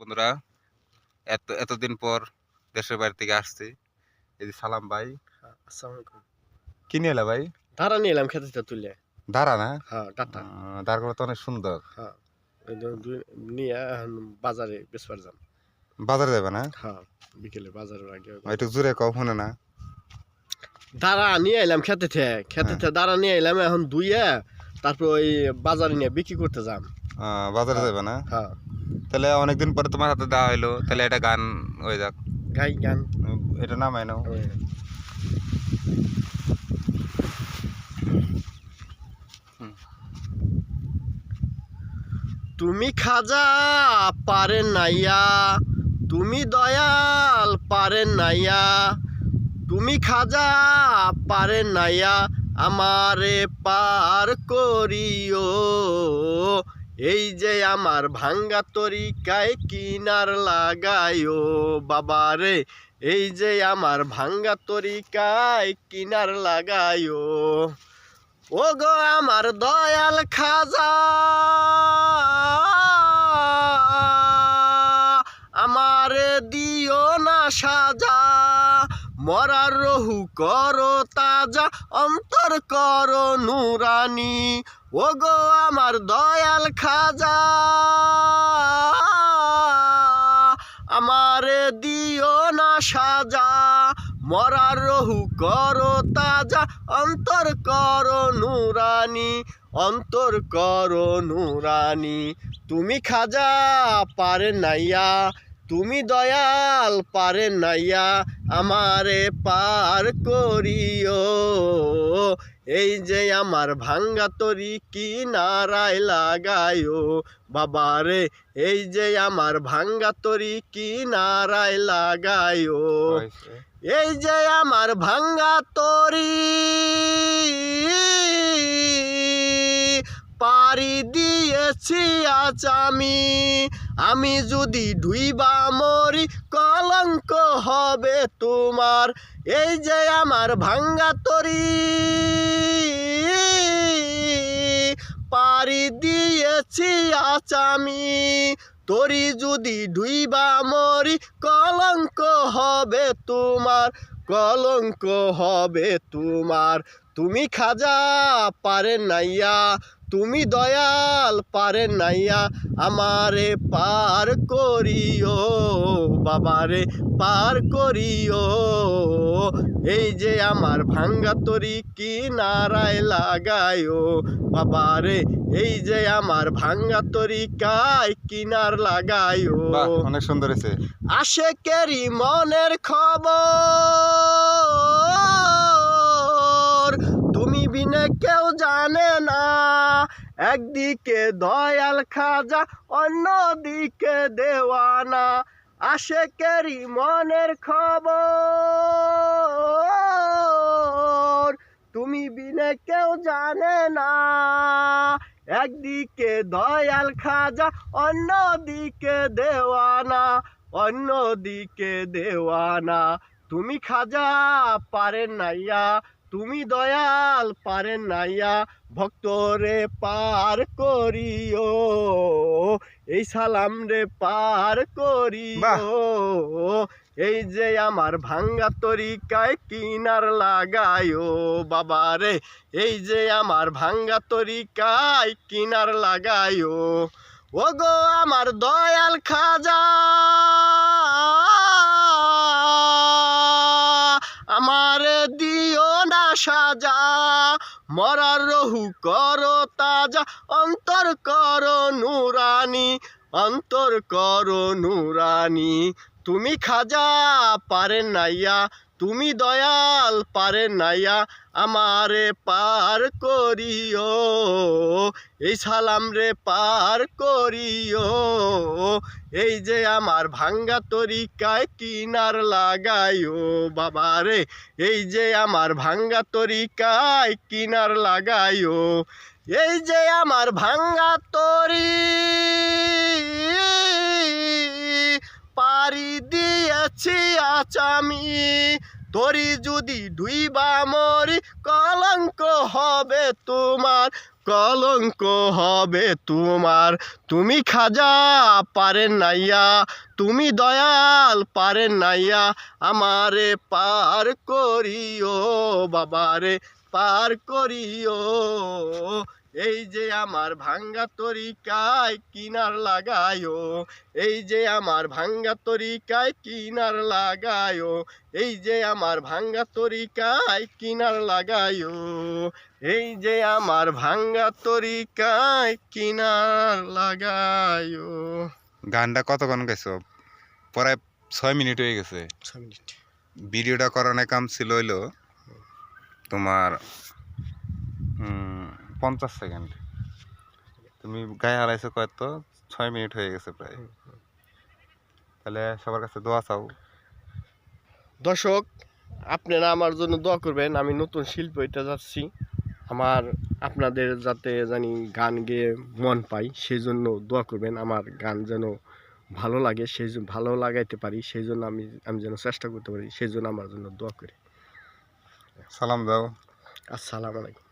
বন্ধুরা এত এতদিন পর দেশের বাড়ি থেকে আসছি। এই যে সালাম ভাই। কি নিয়ে এলা ভাই? ধারা নিয়ে এলাম খেতে তুলে। দাঁড়া না? হ্যাঁ টাটা দাঁড় তো অনেক সুন্দর। হ্যাঁ নিয়ে এখন বাজারে বেচবার যাম। বাজারে যাবে না? হ্যাঁ বিকেলে বাজারের আগে একটু জোরে কম শুনে না। দাঁড়া নিয়ে এলাম খেতে থেকে খেতে থেকে দাঁড়া নিয়ে এলাম। এখন দুইয়ে তারপর ওই বাজারে নিয়ে বিক্রি করতে যাম। বাজারে যাবে না? হ্যাঁ। তাহলে অনেকদিন পরে তোমার হাতে দেওয়া হইল তাহলে এটা গান হয়ে যাক। গাই গান। এটা নামাই নাও। তুমি খাজা পারে নাইয়া তুমি দয়াল পারে নাইয়া তুমি খাজা পারে নাইয়া আমারে পার করিও। এই যে আমার ভাঙ্গা তরিকায় কিনার লাগাইও বাবারে। এই যে আমার ভাঙ্গা তরিকায় কিনার লাগাইও ও গো আমার দয়াল খাজা, আমার দিও না সাজা। মরার রহু করো, তাজা অন্তর করো নুরানি। ও গো আমার দয়াল খাজা, আমারে দিও না সাজা। মরার রহু করো, তাজা অন্তর করো নুরানি, অন্তর করো নুরানি। তুমি খাজা, পারে নাইয়া তুমি দয়াল পারে নাইয়া আমারে পার করিও। এই যে আমার ভাঙ্গা তরি কি নারায় লাগায়ো বাবারে এই যে আমার ভাঙ্গা তরি কি নারায় লাগায়ো এই যে আমার ভাঙ্গা তরি পারি দিয়েছি আজ আমি। আমি যদি ডুইবা মরি, কলঙ্ক হবে তোমার। এই যে আমার ভাঙ্গা তরি পারি দিয়েছি আজ আমি। তরি যদি ডুইবা মরি, কলঙ্ক হবে তোমার, কলঙ্ক হবে তোমার। তুমি খাজা পারে নাইয়া তুমি দয়াল পারে নাইয়া আমারে পার করিও বাবারে পার করিও। এই যে আমার ভাঙ্গা তরি কি নারায় লাগায়ো বাবারে এই যে আমার ভাঙ্গা তরি কায় কিনার লাগায়ো অনেক সুন্দর হয়েছে। আশেকেরই মনের খবর তুমি বিনে না একদিকে দয়াল খাজা, অন্যদিকে দেওয়ানা। আশেকেরই মনের খবর, তুমি বিনে কেউ জানে না। একদিকে দয়াল খাজা, অন্যদিকে দেওয়ানা। অন্যদিকে দেওয়ানা, তুমি খাজা পারেন নাইয়া। তুমি দয়াল পারেন নাইয়া ভক্তরে পার করিও এই সালাম রে পার করিও। এই যে আমার ভাঙ্গা তরিকায় কিনার লাগায়ো বাবারে এই যে আমার ভাঙ্গা তরিকায় কিনার লাগায়ো ও গো আমার দয়াল খাজা। সাজা মরার রহু কর তাজা, অন্তর কর নুরানি, অন্তর কর নুরানি। তুমি খাজা পারে নাইয়া তুমি দয়াল পারে নাইয়া আমারে পার করিও। এই সালাম রে পার করিও। এই যে আমার ভাঙ্গা তরিকায় কিনার লাগাইও বাবারে এই যে আমার ভাঙ্গা তরিকায় কিনার লাগাইও। এই যে আমার ভাঙ্গা তরি পারি দিয়েছি আজ আমি। তরি যদি ডুইবা মরি, কলঙ্ক হবে তোমার, কলঙ্ক হবে তোমার। তুমি খাজা পারেন নাইয়া, তুমি দয়াল পারেন নাইয়া, আমারে পার করিও বাবারে, পার করিও। এই যে আমার ভাঙ্গা তরিকায় কিনার লাগায়ো এই যে আমার ভাঙ্গা তরিকায় কিনার লাগায়ো এই যে আমার ভাঙ্গা তরিকায় কিনার লাগায়ো এই যে আমার ভাঙ্গা তরিকায় কিনার লাগায়ো। গানটা কতক্ষণ গেছো? প্রায় ছয় মিনিট হয়ে গেছে। ছয় মিনিট। ভিডিওটা করানোর কাম ছিল হইল তোমার পঞ্চাশ সেকেন্ড। তুমি গায়ে হারাইছো কত ছয় মিনিট হয়ে গেছে প্রায়। তাহলে সবার কাছে দোয়া চাও। দর্শক আপনারা আমার জন্য দোয়া করবেন। আমি নতুন শিল্প এটা যাচ্ছি। আমার আপনাদের যাতে জানি গান গেয়ে মন পাই সেই জন্য দোয়া করবেন। আমার গান যেন ভালো লাগে সেই জন্য ভালো লাগাইতে পারি সেই জন্য আমি আমি যেন চেষ্টা করতে পারি সেই জন্য আমার জন্য দোয়া করি। সালাম দাও। আসসালামু আলাইকুম।